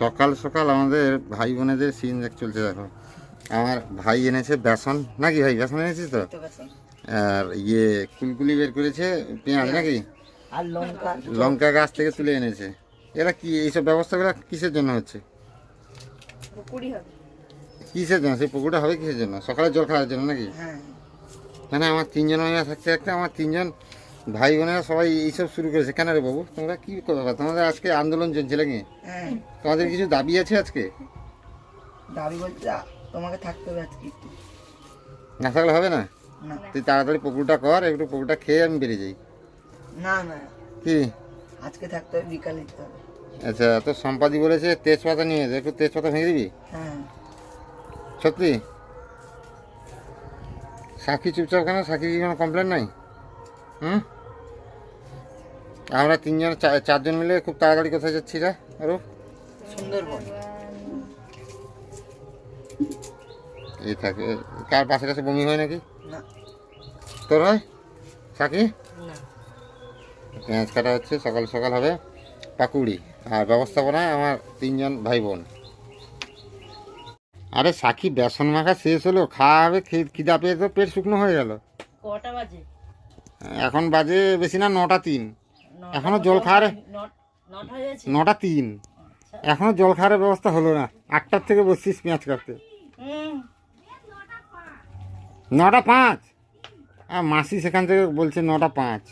সকাল সকাল আমাদের ভাই বোনেদের সিন দেখ চলছে দেখো। আমার ভাই এনেছে বেসন। নাকি ভাই বেসন এনেছিস তো? আর ইয়ে কুলকুলি বের করেছে পেঁয়াজ নাকি? আর লঙ্কা। লঙ্কা গাছ থেকে তুলে এনেছে। এরা কি এইসব ব্যবস্থাগুলো কিসের জন্য হচ্ছে? কিসের জন্য? সেই পুকুরটা হবে কিসের জন্য? সকালে জল খাওয়ার জন্য নাকি? হ্যাঁ। মানে আমার তিনজন থাকতে থাকতে আমার তিনজন ভাই বোনেরা সবাই এইসব শুরু করেছে। কেন রে বাবু? তোমরা কি করবে তোমাদের আজকে আন্দোলন চলছে নাকি? হ্যাঁ। তোমাদের কিছু দাবি আছে আজকে? দাবি বলছে আ, তোমাকে থাকতে হবে আজকে না থাকলে হবে না? তুই তাড়াতাড়ি পুকুরটা কর একটু পুকুরটা খেয়ে আমি বেরিয়ে যাই। না না। কি? আজকে থাকতে হবে বিকালে হবে। আচ্ছা তো সম্পাদি বলেছে তেজপাতা নিয়ে যেতে, একটু তেজপাতা ভেঙে দিবি? হ্যাঁ। সত্যি? সাক্ষী চুপচাপ কেন? সাক্ষী কি কোনো কমপ্লেন নাই? হুম? আমরা তিনজন চারজন মিলে খুব তাড়াতাড়ি কোথায় যাচ্ছি রে আরও সুন্দরবন। এই থাকে কার পাশে কাছে বমি হয় নাকি? না। তোর হয়? সাকি? না। পেঁয়াজ কাটা হচ্ছে সকাল সকাল হবে। পাকুড়ি আর ব্যবস্থাপনায় আমার তিনজন ভাই বোন আরে সাকি বেসন মাখা শেষ হলো খাওয়া হবে খিদা পেয়ে তো পেট শুকনো হয়ে গেল। কটা বাজে? এখন বাজে বেশি না নটা তিন। এখনও জল খাওয়ার নটা তিন। এখনও জল খাওয়ার ব্যবস্থা হলো না। আটটার থেকে বসছিস পেঁয়াজ কাটতে। নটা পাঁচ। আর মাসি সেখান থেকে বলছে নটা পাঁচ।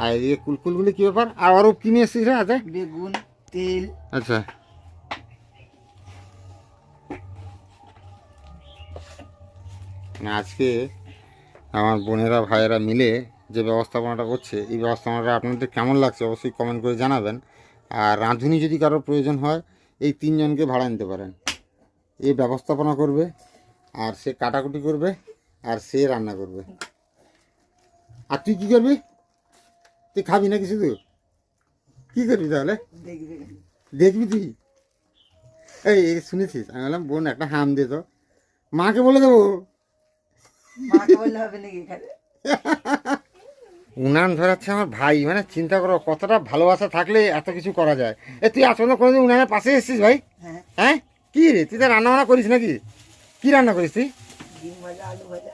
আর এই কুলকুলগুলি কী ব্যাপার? আর আরও কিনে এসছিস রে আজকে বেগুন তেল। আচ্ছা। না আজকে আমার বোনেরা ভাইয়েরা মিলে যে ব্যবস্থাপনাটা করছে এই ব্যবস্থাপনাটা আপনাদের কেমন লাগছে অবশ্যই কমেন্ট করে জানাবেন। আর রাঁধুনি যদি কারোর প্রয়োজন হয় এই তিনজনকে ভাড়া নিতে পারেন। এ ব্যবস্থাপনা করবে আর সে কাটাকুটি করবে আর সে রান্না করবে। আর তুই কী করবি? তুই খাবি না কিছু তুই কী করবি তাহলে? দেখবে তুই? এই এই শুনেছিস? আমি বললাম বোন একটা হাম দে তো। মাকে বলে দেবো মাকে বললে হবে নাকি এখানে উনান ধরাচ্ছে আমার ভাই মানে চিন্তা করো কতটা ভালোবাসা থাকলে এত কিছু করা যায়। এ তুই পর্যন্ত কোনোদিন উনানের পাশে এসেছিস ভাই? হ্যাঁ। হ্যাঁ? কি রে তুই তো রান্না বান্না করিস নাকি? কি রান্না করিস তুই? ডিম ভাজা আলু ভাজা।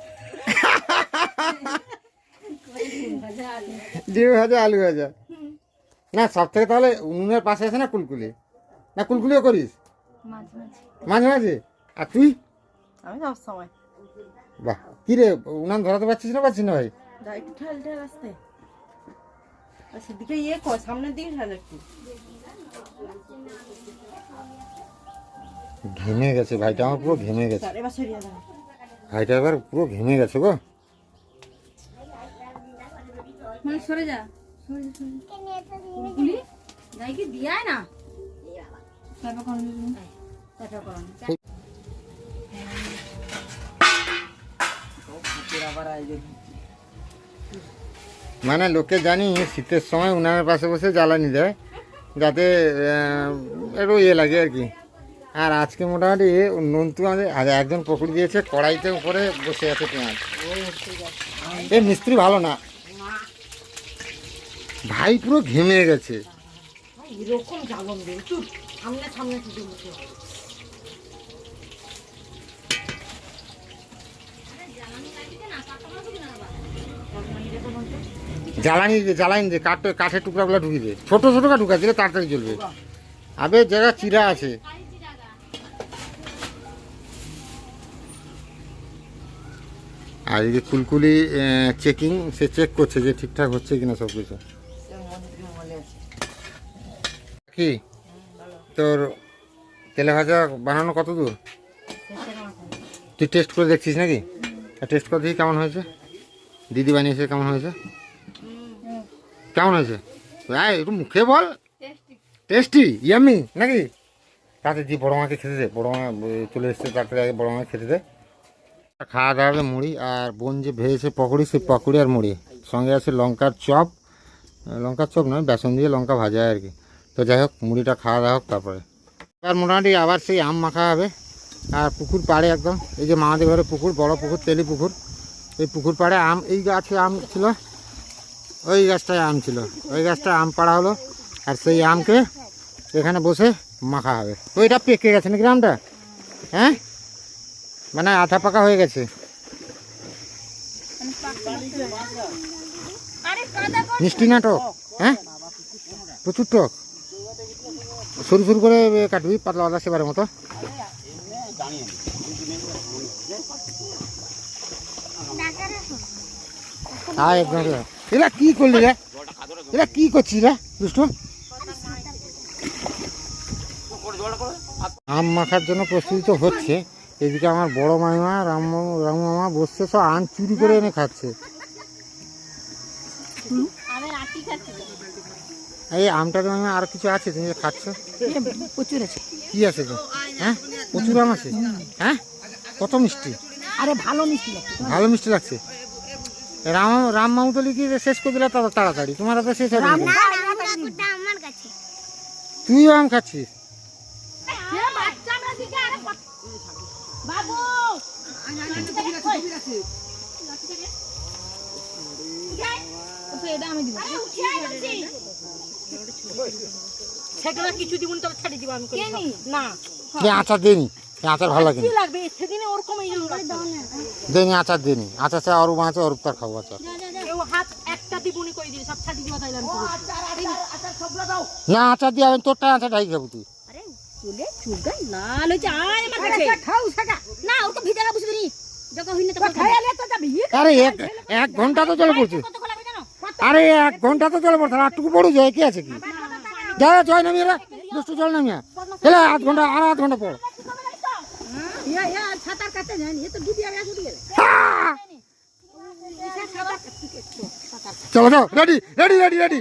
ডিম ভাজা আলু ভাজা। না সব থেকে তাহলে উনুনের পাশে আছে না কুলকুলি? না কুলকুলিও করিস? মাঝে মাঝে। আর তুই? আমি সব সময় বাহ। কি রে উনান ধরাতে পারছিস না পারছিস না ভাই? যা একটু ঠেল ঠেল আসতে। আর সেদিকে ইয়ে কর সামনের দিকে ঠেল একটু। ঘেমে গেছে ভাইটা আমার পুরো ঘেমে গেছে। এবার সরিয়ে দাও। ভাইটা এবার পুরো ঘেমে গেছে গো। মানে সরে যা সরে যা দিয়ায় না? তারপর কোন তারপর কোন মানে লোকে জানি শীতের সময় উনানের পাশে বসে জ্বালানি দেয় যাতে একটু ইয়ে লাগে আর কি। আর আজকে মোটামুটি নন্তু আমাদের আর একজন পকড়ি দিয়েছে কড়াইতে উপরে বসে আছে পেঁয়াজ। এ মিস্ত্রি ভালো না। ভাই পুরো ঘেমে গেছে। এরকম জ্বালন দেবে চুপ সামনে সামনে চুপ বসে জ্বালানি দিয়ে জ্বালানি দিয়ে কাঠ, কাঠের টুকরাগুলো ঢুকিয়ে দে। ছোটো ছোটো কাঠ ঢুকা দিলে তাড়াতাড়ি জ্বলবে। আবে জায়গা চিরা আছে। আর এই যে কুলকুলি চেকিং, সে চেক করছে যে ঠিকঠাক হচ্ছে কিনা সব কিছু। কি? তোর তেলে ভাজা বানানো কত দূর? তুই টেস্ট করে দেখছিস নাকি? টেস্ট করে দেখি কেমন হয়েছে। দিদি বানিয়েছে কেমন হয়েছে? কেমন হয়েছে? হ্যাঁ একটু মুখে বল। টেস্টি ইয়ামি নাকি? তাতে দি বড় মাকে খেতে দে বড় মা চলে এসছে তাড়াতাড়ি আগে বড় মাকে খেতে দে। খাওয়া দাওয়া মুড়ি আর বোন যে ভেজেছে পকোড়ি সেই পকোড়ি আর মুড়ি। সঙ্গে আছে লঙ্কার চপ। লঙ্কার চপ নয় বেসন দিয়ে লঙ্কা ভাজা আর কি। তো যাই হোক মুড়িটা খাওয়া দাওয়া হোক তারপরে। এবার মোটামুটি আবার সেই আম মাখা হবে। আর পুকুর পাড়ে একদম এই যে মামাদের ঘরে পুকুর বড় পুকুর তেলি পুকুর। এই পুকুর পাড়ে আম এই গাছে আম ছিল ওই গাছটায় আম ছিল। ওই গাছটায় আম পাড়া হলো, আর সেই আমকে এখানে বসে মাখা হবে। ওইটা পেকে গেছে নাকি আমটা? হ্যাঁ? মানে আধা পাকা হয়ে গেছে। মিষ্টি না টক হ্যাঁ? প্রচুর টক। সরু সরু করে কাটবি, পাতলা পাতলা সেবারের মতো। হ্যাঁ একদম। এরা কি করলি রে? এরা কি করছিস রে দুষ্টু? আম মাখার জন্য প্রস্তুতি তো হচ্ছে। এদিকে আমার বড় মামা রাম রাম মামা বসছে সব আম চুরি করে এনে খাচ্ছে। এই আমটা মামা আর কিছু আছে তুমি খাচ্ছ? প্রচুর আছে। কি আছে তো হ্যাঁ? প্রচুর আম আছে? হ্যাঁ? কত মিষ্টি? আরে ভালো মিষ্টি লাগছে। ভালো মিষ্টি লাগছে? রাম রাম মামতলি কি শেষ করে দিলে তাড়াতাড়ি? তোমার তো শেষ হবে? তুইও আম খাচ্ছিস আচার দেনি আচার ভালো লাগে। দেনি আচার দেনি। আচার চা অরূপ আছে অরূপ তার খাব আচার। না। আচার দিয়ে আমি তোরটা আচার ঢাই খাব তুই। আরে এক এক ঘণ্টা তো চলে পড়ছে। কত লাগবে জানো? আরে এক ঘণ্টা তো চলে পড়ছে। আটটুকু পড়ে যায় কি আছে কি? যা জয় নামিয়ে দুষ্টু চল নামিয়া আধ ঘণ্টা আর আধ ঘণ্টা পর। ছাতার এ তো ডুবি আর আসুদি গেলে। চলো চলো রেডি রেডি রেডি রেডি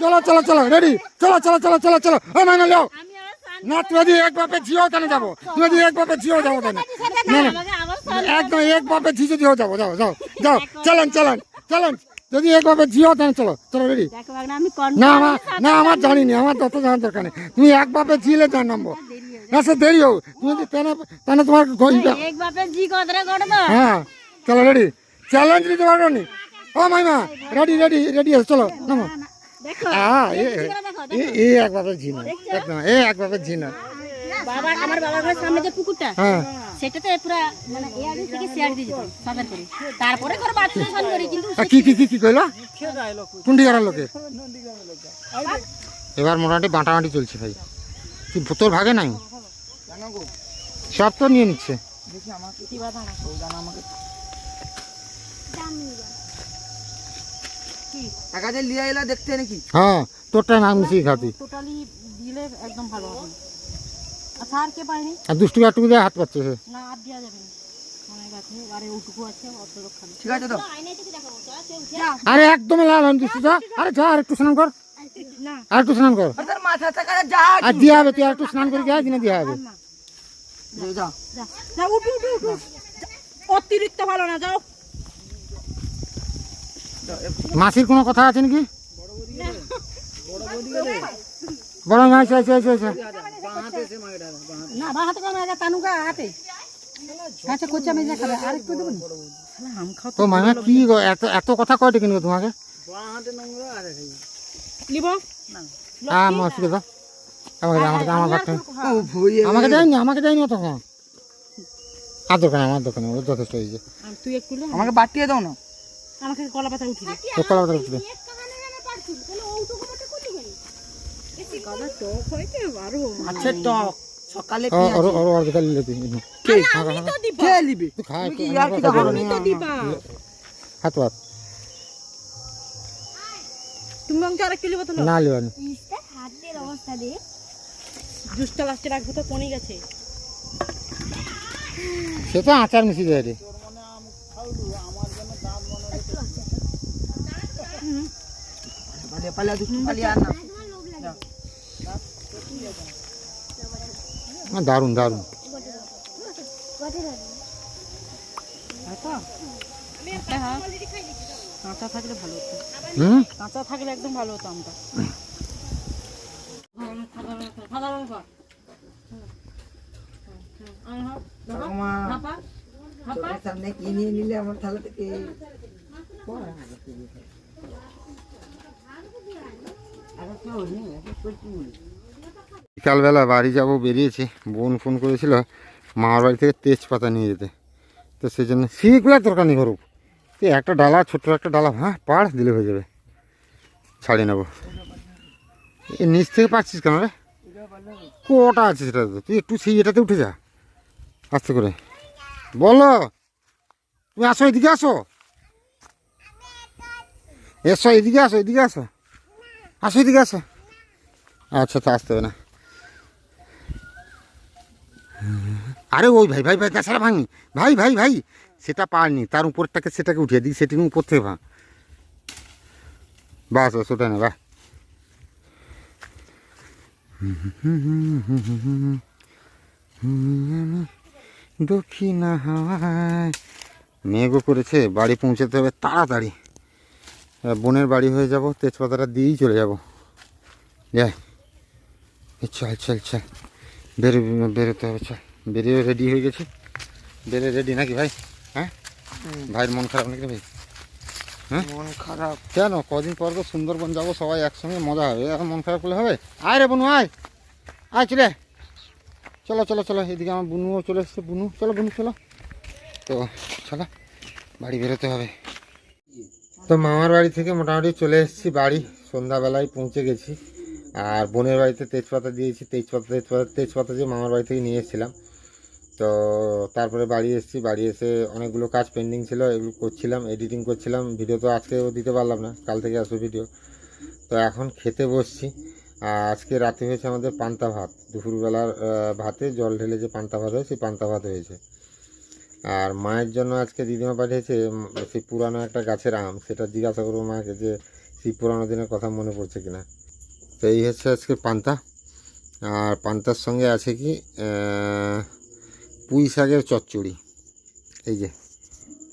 চলো চলো চলো রেডি চলো চলো চলো চলো চলো। ও মাইনা লো আমি আর সান না তুই যদি এক বাপে জিও তাহলে যাব? তুই যদি এক বাপে জিও যাব তাহলে না না একদম এক বাপে জি যদি যাব যাও যাও যাও। চলেন চলেন চলেন। যদি এক বাপে জিও তাহলে চলো চলো রেডি না আমার না আমার জানিনি আমার তত জানার দরকার নেই। তুমি এক বাপে জিলে যার নামবো না সে দেরি হোক। তুমি যদি তেনে তেনে তোমার গইটা এক বাপের জি কতরে গড় তো? হ্যাঁ চলো রেডি চ্যালেঞ্জ নিতে পারো নি? ও মাইমা রেডি রেডি রেডি আছে চলো নামো। দেখো। হ্যাঁ এ এক বাপের ঝি না একদম এ এক বাপের ঝি না। বাবা আমার বাবার ঘরের সামনে যে পুকুরটা হ্যাঁ। সেটাতে পুরা মানে এ আগে থেকে শেয়ার দিয়ে যেত সাঁতার করে। তারপরে ঘর বাথরুমে স্নান করি কিন্তু কি কি কি কি কইলা? কোনটি গাড়ার লোকের এবার মোটামুটি বাঁটাবাঁটি চলছে ভাই। কি তোর ভাগে নাই? সব তো নিয়ে নিচ্ছে। দেখি আমাকে সৌদানা আমাকে। টাকা যে লিয়ে এলা দেখতে নাকি? হ্যাঁ তোরটা নাম মিশিয়ে খাতি। টোটালি দিলে একদম ভালো হবে। আচ্ছা আর কে পায়নি? দুষ্টু দিয়ে হাত পাচ্ছে না দেওয়া যাবে না। একদম লাল হন দুষ্টু আরে যা আর একটু স্নান কর। আর একটু স্নান কর। আর তোর মাথা যা আর দিয়ে হবে তুই আর একটু স্নান করে যা দিনে দিয়ে হবে। যা, উঠু উঠু অতিরিক্ত ভালো না যাও। মাসির কোনো কথা আছে নাকি? বড় মাছ আছে আছে আছে না বা হাতে কোনো তানুকা হাতে। আচ্ছা কোচা মেজা খাবে আর একটু দেবো তো মামা কি গো, এত এত কথা কয়টা কিনবো তোমাকে? নিব। হ্যাঁ মাসিকে দাও। আমাকে আমাকে আমাকে দেয়নি আমাকে দেয়নি তখন আর দোকানে আমার দোকানে ও যথেষ্ট হয়েছে। তুই একটু আমাকে বাটিয়ে দাও না। আমাকে কলা পাতা উঠি কলা পাতা গেল টক। হইতে আরও ওর ওর ওর কে দিব। কে লিবি তুই কি? আর কি। আমি তো দিবা। হাত তুমি অঙ্ক আর একটু লিব তো না লিবানি হাতের অবস্থা দেখ জুসটা লাস্টে রাখব তো কোনে গেছে। সে তো আচার মিশিয়ে দেয় রে। পালিয়ে পালিয়ে দুষ্টু পালিয়ে আর না না, দারুণ দারুণ। হ্যাঁ কাঁচা থাকলে ভালো হতো। হুম? কাঁচা থাকলে একদম ভালো হতো আমটা। সামনে কি নিয়ে নিলে আমার থালা থেকে? বিকালবেলা বাড়ি যাব বেরিয়েছি। বোন ফোন করেছিল মামার বাড়ি থেকে তেজপাতা নিয়ে যেতে। তো সেই জন্য সেগুলো দরকার নেই ঘরুক। তুই একটা ডালা ছোট্ট একটা ডালা হ্যাঁ পাড় দিলে হয়ে যাবে। ছাড়িয়ে নেব। এই নিচ থেকে পাচ্ছিস কেন রে? কটা আছে সেটাতে তুই একটু সেই এটাতে উঠে যা। আস্তে করে। বলো। তুমি আসো, এদিকে আসো। এসো, এদিকে আসো এদিকে আসো। আসো, এদিকে আসো। আচ্ছা তো আসতে হবে না। আরে ওই ভাই ভাই ভাই, তাছাড়া ভাঙি ভাই ভাই ভাই, সেটা পারনি। তার উপরটাকে, সেটাকে উঠিয়ে দিই সেটি উপর থেকে ভাঙ। বাস বাস, ওটা না, বাহ। দক্ষিণা হাওয়ায় মেঘও করেছে বাড়ি পৌঁছাতে হবে তাড়াতাড়ি। বোনের বাড়ি হয়ে যাব তেজপাতাটা দিয়েই চলে যাব। যাই চল চল চল। বেরো বেরোতে হবে চল। বেরিয়ে রেডি হয়ে গেছে। বেরিয়ে রেডি নাকি ভাই? হ্যাঁ? ভাইয়ের মন খারাপ নাকি ভাই? হ্যাঁ? মন খারাপ। কেন? কদিন পর তো সুন্দরবন যাব সবাই একসঙ্গে মজা হবে। এখন মন খারাপ করলে হবে? আয় রে বুনু আয়। আয় চলে। চলো চলো চলো এদিকে আমার বুনুও চলে এসছে। বুনু চলো বুনু চলো। তো চলো বাড়ি বেরোতে হবে। তো মামার বাড়ি থেকে মোটামুটি চলে এসেছি বাড়ি। সন্ধ্যাবেলায় পৌঁছে গেছি। আর বোনের বাড়িতে তেজপাতা দিয়েছি। তেজপাতা তেজপাতা তেজপাতা যে মামার বাড়ি থেকে নিয়ে এসেছিলাম। তো তারপরে বাড়ি এসেছি, বাড়ি এসে অনেকগুলো কাজ পেন্ডিং ছিল, এগুলো করছিলাম এডিটিং করছিলাম ভিডিও তো আজকেও দিতে পারলাম না, কাল থেকে আসবে ভিডিও তো এখন খেতে বসছি আজকে রাতে হয়েছে আমাদের পান্তা ভাত, দুপুরবেলার ভাতে জল ঢেলে যে পান্তা ভাত হয়, সেই পান্তা ভাত হয়েছে। আর মায়ের জন্য আজকে দিদিমা পাঠিয়েছে সেই পুরানো একটা গাছের আম, সেটা জিজ্ঞাসা করব মাকে যে, সেই পুরানো দিনের কথা মনে পড়ছে কিনা। তো এই হচ্ছে আজকে পান্তা, আর পান্তার সঙ্গে আছে কি পুঁই শাকের চচ্চড়ি। এই যে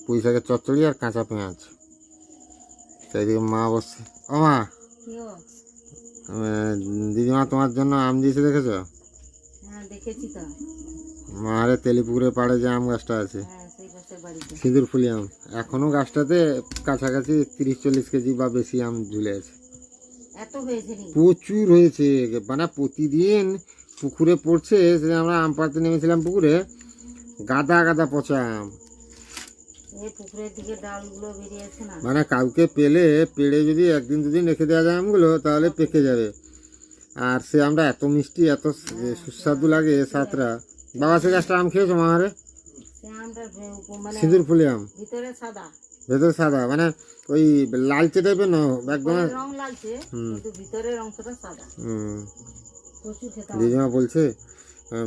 পুঁই শাকের চচ্চড়ি আর কাঁচা পেঁয়াজ। এইদিকে মা বসছে। ও মা দিদিমা তোমার জন্য আম দিয়েছে দেখেছ? হ্যাঁ দেখেছি তো। মারে তেলিপুকুরের পাড়ে যে আম গাছটা আছে। হ্যাঁ সিঁদুর ফুলি আম। এখনও গাছটাতে কাছাকাছি তিরিশ চল্লিশ কেজি বা বেশি আম ঝুলে আছে। প্রচুর হয়েছে। মানে প্রতিদিন পুকুরে পড়ছে আমরা আম পাড়তে নেমেছিলাম পুকুরে। গাদা গাদা পচা আম। মানে কাউকে পেলে পেড়ে যদি একদিন দুদিন রেখে দেওয়া যায় আমগুলো তাহলে পেকে যাবে। আর সে আমরা এত মিষ্টি এত সুস্বাদু লাগে সাতরা বাবা সে গাছটা আম খেয়েছো মাহারে? মানে সিঁদুর ফুলি আম। ভিতরে সাদা। ভেতর সাদা মানে ওই লালচে টাইপের না একদম দিদিমা বলছে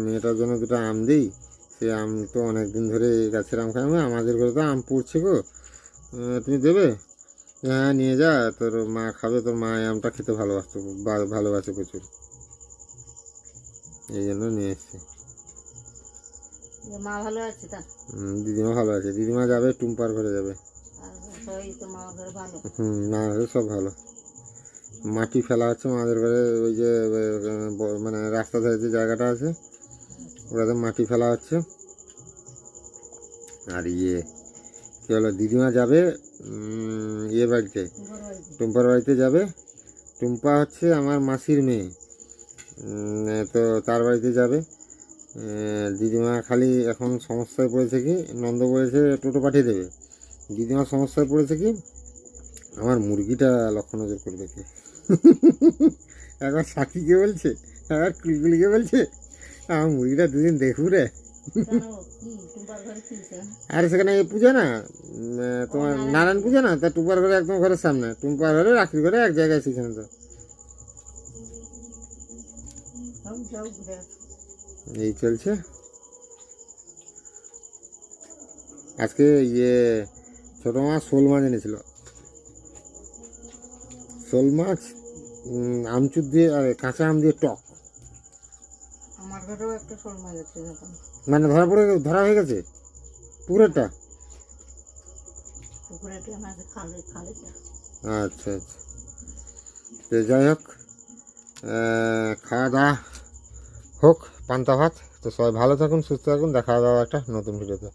মেয়েটার জন্য দুটো আম দিই। সে আম তো অনেক দিন ধরে এই গাছের আম খাই আমি, আমাদের ঘরে তো আম পড়ছে গো। তুমি দেবে? হ্যাঁ নিয়ে যা। তোর মা খাবে তোর মা আমটা খেতে ভালোবাসতো ভালোবাসে প্রচুর। এই জন্য নিয়ে এসছি। মা ভালো আছে তা? হুম, দিদিমা ভালো আছে। দিদিমা যাবে টুম্পার ঘরে যাবে। আর মা ঘরে হুম সব ভালো। মাটি ফেলা হচ্ছে আমাদের ঘরে ওই যে মানে রাস্তা ধারে যে জায়গাটা আছে ওটাতে মাটি ফেলা হচ্ছে। আর ইয়ে কী হলো দিদিমা যাবে ইয়ে বাড়িতে, টুম্পার বাড়িতে যাবে। টুম্পা হচ্ছে আমার মাসির মেয়ে। তো তার বাড়িতে যাবে। দিদিমা খালি এখন সমস্যায় পড়েছে কি, নন্দ বলেছে টোটো পাঠিয়ে দেবে। দিদিমা সমস্যায় পড়েছে কি, আমার মুরগিটা লক্ষ্য নজর করবে কি একবার সাকিকে বলছে, একবার কুলকুলিকে বলছে আমার মুরগিটা দুদিন দেখু রে? আর সেখানে এই পূজা না? তোমার নারায়ণ পূজা না? তা টুম্পার ঘরে একদম ঘরের সামনে। টুম্পার ঘরে রাখির ঘরে এক জায়গায় সেখানে তো। এই চলছে। আজকে ইয়ে ছোটো মাছ শোল মাছ এনেছিল। শোল মাছ আমচুর দিয়ে কাঁচা আম দিয়ে টক। একটা শোল মাছ আছে এরকম। মানে ধরা পড়ে ধরা হয়ে গেছে? পুরোটা পুকুরেটা টেন খালে খালেটা। আচ্ছা আচ্ছা। তো যাই হোক খাওয়া দাওয়া হোক পান্তা ভাত। তো সবাই ভালো থাকুন সুস্থ থাকুন। দেখা দাওয়া একটা নতুন ভিডিওতে।